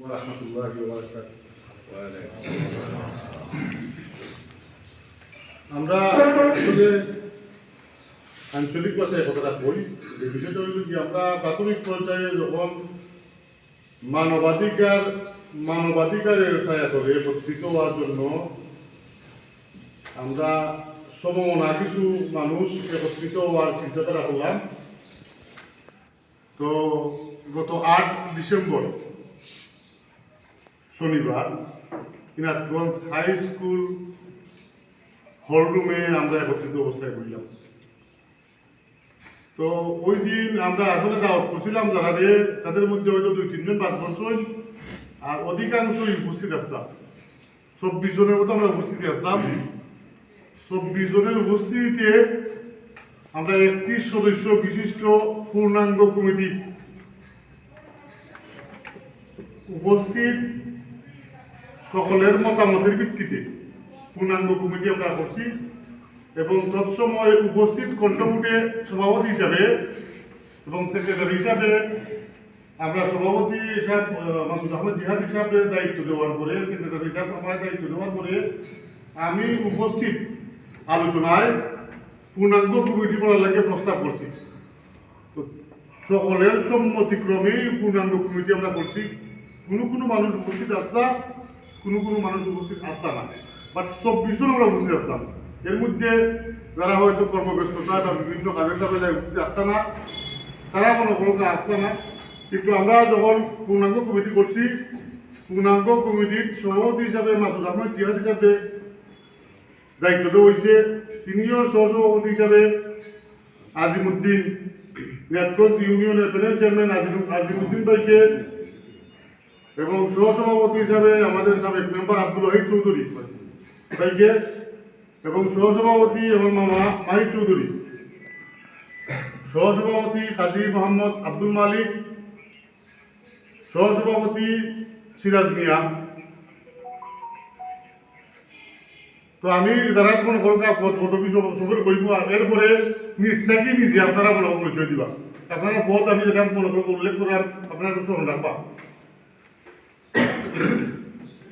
ورحمة الله وبركاته আমরা আসলে আঞ্চলিক ভাষায় কথাটা কই যে বিষয়টা হইল কি আমরা প্রাথমিক পর্যায়ে যখন মানবাধিকার মানবাধিকারের ছায়া করে একত্রিত হওয়ার জন্য আমরা সমমনা কিছু মানুষ একত্রিত হওয়ার চিন্তাধারা করলাম তো গত আট ডিসেম্বর শনিবার। কিনাথগঞ্জ হাই স্কুল হলরুমে আমরা একত্রিত অবস্থায় করলাম তো ওই দিন আমরা আসলে দাওয়াত করছিলাম যারা রে, তাদের মধ্যে হয়তো দুই তিনজন বাদ বছর। আর অধিকাংশই উপস্থিত আসলাম। চব্বিশ জনের মতো আমরা উপস্থিত আসলাম। চব্বিশ জনের উপস্থিতিতে আমরা একত্রিশ সদস্য বিশিষ্ট পূর্ণাঙ্গ কমিটি উপস্থিত সকলের মতামতের ভিত্তিতে পূর্ণাঙ্গ কমিটি আমরা করছি এবং তৎসময় উপস্থিত কণ্ঠভূটে সভাপতি হিসাবে এবং সেক্রেটারি হিসাবে আমরা সভাপতি হিসাব মাসুদ আহমেদ জিহাদ হিসাবে দায়িত্ব দেওয়ার পরে, সেক্রেটারি হিসাব আমার দায়িত্ব দেওয়ার পরে আমি উপস্থিত আলোচনায় পূর্ণাঙ্গ কমিটি করার লাগে প্রস্তাব করছি। তো সকলের সম্মতিক্রমেই পূর্ণাঙ্গ কমিটি আমরা করছি। কোনো কোনো মানুষ উপস্থিত আসলা কোনো কোনো মানুষ উপস্থিত আসতা না। বাট চব্বিশ জন আমরা উপস্থিত আসলাম এর মধ্যে যারা হয়তো কর্মব্যস্ততা বা বিভিন্ন কাজের কাজে উপস্থিত আসতা না। তারা কোনো কোনো কাজ আসতা না। কিন্তু আমরা যখন পূর্ণাঙ্গ কমিটি করছি, পূর্ণাঙ্গ কমিটির সভাপতি হিসাবে, মাসুদ আহমেদ জিহাদ হিসাবে দায়িত্ব দেওয়া হয়েছে। সিনিয়র সহসভাপতি হিসাবে আজিমুদ্দিন নেতগঞ্জ ইউনিয়নের প্যানেল চেয়ারম্যান আজিম আজিমুদ্দিন ভাইকে এবং সহসভাপতি হিসাবে আমাদের সাবেক মেম্বার আব্দুল ওয়াহিদ চৌধুরী। ভাইকে এবং সহসভাপতি আমার মামা মাহিদ চৌধুরী। সহসভাপতি কাজী মোহাম্মদ আব্দুল মালিক, সহসভাপতি সিরাজ মিয়া। তো আমি যারা কোনো পদ পদবি সবের করিব আর এরপরে নিজ থাকি নিজে আপনারা মনে করে পরিচয় দিবা আপনারা পদ আমি যেটা মনে করে উল্লেখ করার আপনারা স্মরণ রাখবা।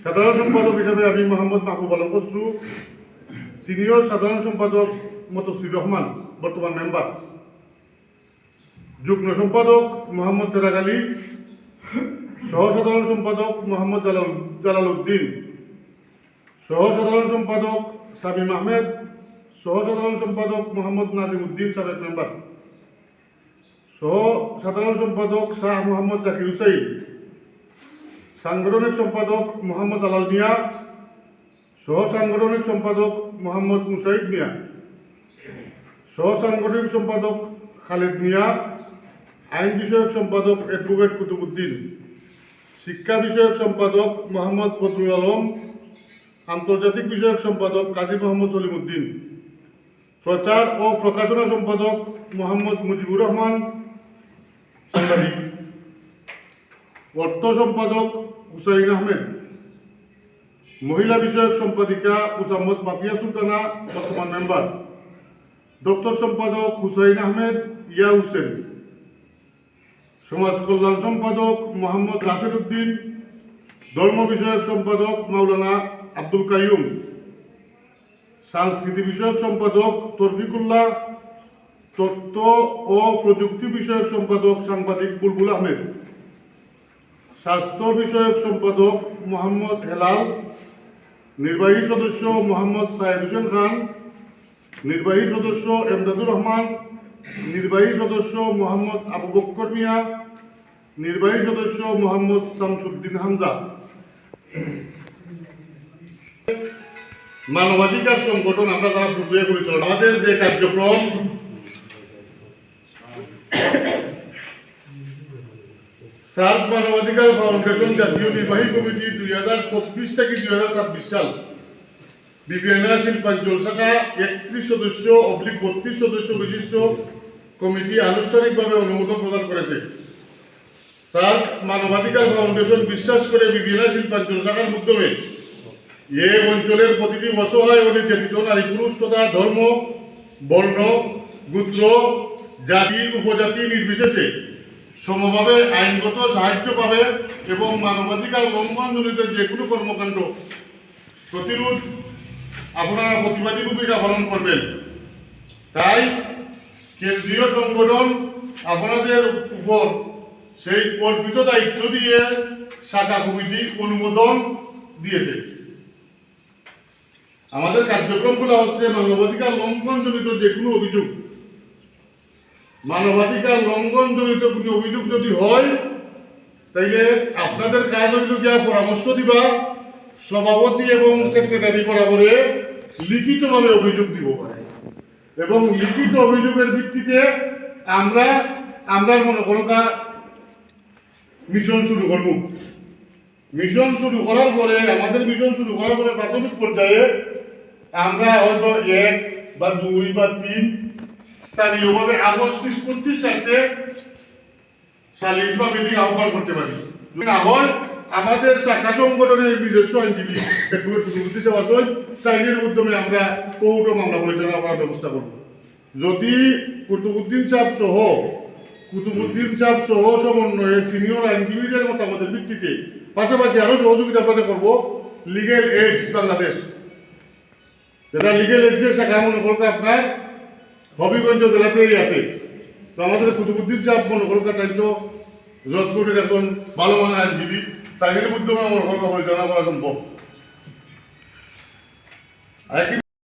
সাধারণ সম্পাদক হিসাবে আমি মোহাম্মদ মাহবুব আলম কসরু সিনিয়র সাধারণ সম্পাদক মতসির রহমান, বর্তমান মেম্বার। যুগ্ম সম্পাদক মোহাম্মদ সেরাগ আলী সহ সাধারণ সম্পাদক মোহাম্মদ জালাল জালাল উদ্দিন সহ সাধারণ সম্পাদক শামীম আহমেদ সহ সাধারণ সম্পাদক মোহাম্মদ নাজিম উদ্দিন সাবেক মেম্বার। সহ সাধারণ সম্পাদক শাহ মোহাম্মদ জাকির হুসাইন সাংগঠনিক সম্পাদক মোহাম্মদ আলাল মিয়া সহ সাংগঠনিক সম্পাদক মোহাম্মদ মুসাইদ মিয়া সহ সাংগঠনিক সম্পাদক খালেদ মিয়া, আইন বিষয়ক সম্পাদক অ্যাডভোকেট কুতুবুদ্দিন শিক্ষা বিষয়ক সম্পাদক মোহাম্মদ বদরুল আলম, আন্তর্জাতিক বিষয়ক সম্পাদক কাজী মোহাম্মদ সলিমুদ্দিন, প্রচার ও প্রকাশনা সম্পাদক মোহাম্মদ মুজিবুর রহমান, সাংবাদিক। অর্থ সম্পাদক হুসাইন আহমেদ। মহিলা বিষয়ক সম্পাদিকা উসাম্মদ পাপিয়া সুলতানা, বর্তমান মেম্বার। দপ্তর সম্পাদক হুসাইন আহমেদ ইয়া হুসেন। সমাজ কল্যাণ সম্পাদক মোহাম্মদ রাশেদ উদ্দিন। ধর্ম বিষয়ক সম্পাদক মাওলানা আব্দুল কাইয়ুম। সংস্কৃতি বিষয়ক সম্পাদক তরফিকুল্লাহ। তথ্য ও প্রযুক্তি বিষয়ক সম্পাদক সাংবাদিক বুলবুল আহমেদ। স্বাস্থ্য বিষয়ক সম্পাদক মোহাম্মদ হেলাল, নির্বাহী সদস্য মোহাম্মদ সাহেদ হোসেন খান, নির্বাহী সদস্য এমদাদুর রহমান, নির্বাহী সদস্য মোহাম্মদ আবু বক্কর মিয়া, নির্বাহী সদস্য মোহাম্মদ শামসুদ্দিন হামজা। মানবাধিকার সংগঠন আমরা যারা পূর্বে পরিচালনা আমাদের যে কার্যক্রম সার্ক মানবাধিকার ফাউন্ডেশন জাতীয় নির্বাহী কমিটি দুই হাজার চব্বিশ থেকে দুই হাজার ছাব্বিশ সাল। বিবিএনআ শিল্পাঞ্চল শাখা একত্রিশ সদস্য অবলিক বত্রিশ সদস্য বিশিষ্ট কমিটি আনুষ্ঠানিকভাবে অনুমোদন প্রদান করেছে। সার্ক মানবাধিকার ফাউন্ডেশন বিশ্বাস করে বিবিএনআ শিল্পাঞ্চল শাখার মাধ্যমে এ অঞ্চলের প্রতিটি অসহায় ও নির্যাতিত নারী পুরুষ তথা ধর্ম, বর্ণ, গোত্র, জাতি, উপজাতি নির্বিশেষে সমভাবে আইনগত সাহায্য পাবে এবং মানবাধিকার লঙ্ঘনজনিত যে কোনো কর্মকাণ্ড প্রতিরোধ আপনারা প্রতিবাদী ভূমিকা পালন করবেন। তাই কেন্দ্রীয় সংগঠন আপনাদের উপর সেই অর্পিত দায়িত্ব দিয়ে শাখা কমিটি অনুমোদন দিয়েছে। আমাদের কার্যক্রমগুলো হচ্ছে মানবাধিকার লঙ্ঘনজনিত যে কোনো অভিযোগ মানবাধিকার লঙ্ঘনজনিত কোনো অভিযোগ যদি হয়, তাইলে আপনাদের কাজ হইল গিয়া পরামর্শ দিবা, সভাপতি এবং সেক্রেটারি বরাবরে লিখিতভাবে অভিযোগ দিব। পারে এবং লিখিত অভিযোগের ভিত্তিতে আমরা আমরা মনে করো তা মিশন শুরু করব। মিশন শুরু করার পরে, আমাদের মিশন শুরু করার পরে প্রাথমিক পর্যায়ে আমরা হয়তো এক বা দুই বা তিন স্থানীয়ভাবে আগস্ট নিষ্পত্তির সাথে সালিশ বা মিটিং আহ্বান করতে পারি। আমাদের শাখা সংগঠনের নিজস্ব আইনজীবী চল, তাইনের মাধ্যমে আমরা কোর্ট মামলা পরিচালনা করার ব্যবস্থা করব। যদি কুতুবুদ্দিন সাহেব সহ, কুতুবুদ্দিন সাহেব সহ সমন্বয়ে সিনিয়র আইনজীবীদের মতামতের ভিত্তিতে পাশাপাশি আরও সহযোগিতা আপনাদের করব লিগেল এইডস বাংলাদেশ। যেটা লিগেল এইডসের শাখা মনে করবে আপনার হবিগঞ্জ জেলাতেই আছে। তো আমাদের কুতুবুদ্দিন সাহেব মনে করুক তাই তো জজ কোর্টের একজন ভালো মানের আইনজীবী তাই মাধ্যমে আমার ঘর পরিচালনা করা সম্ভব।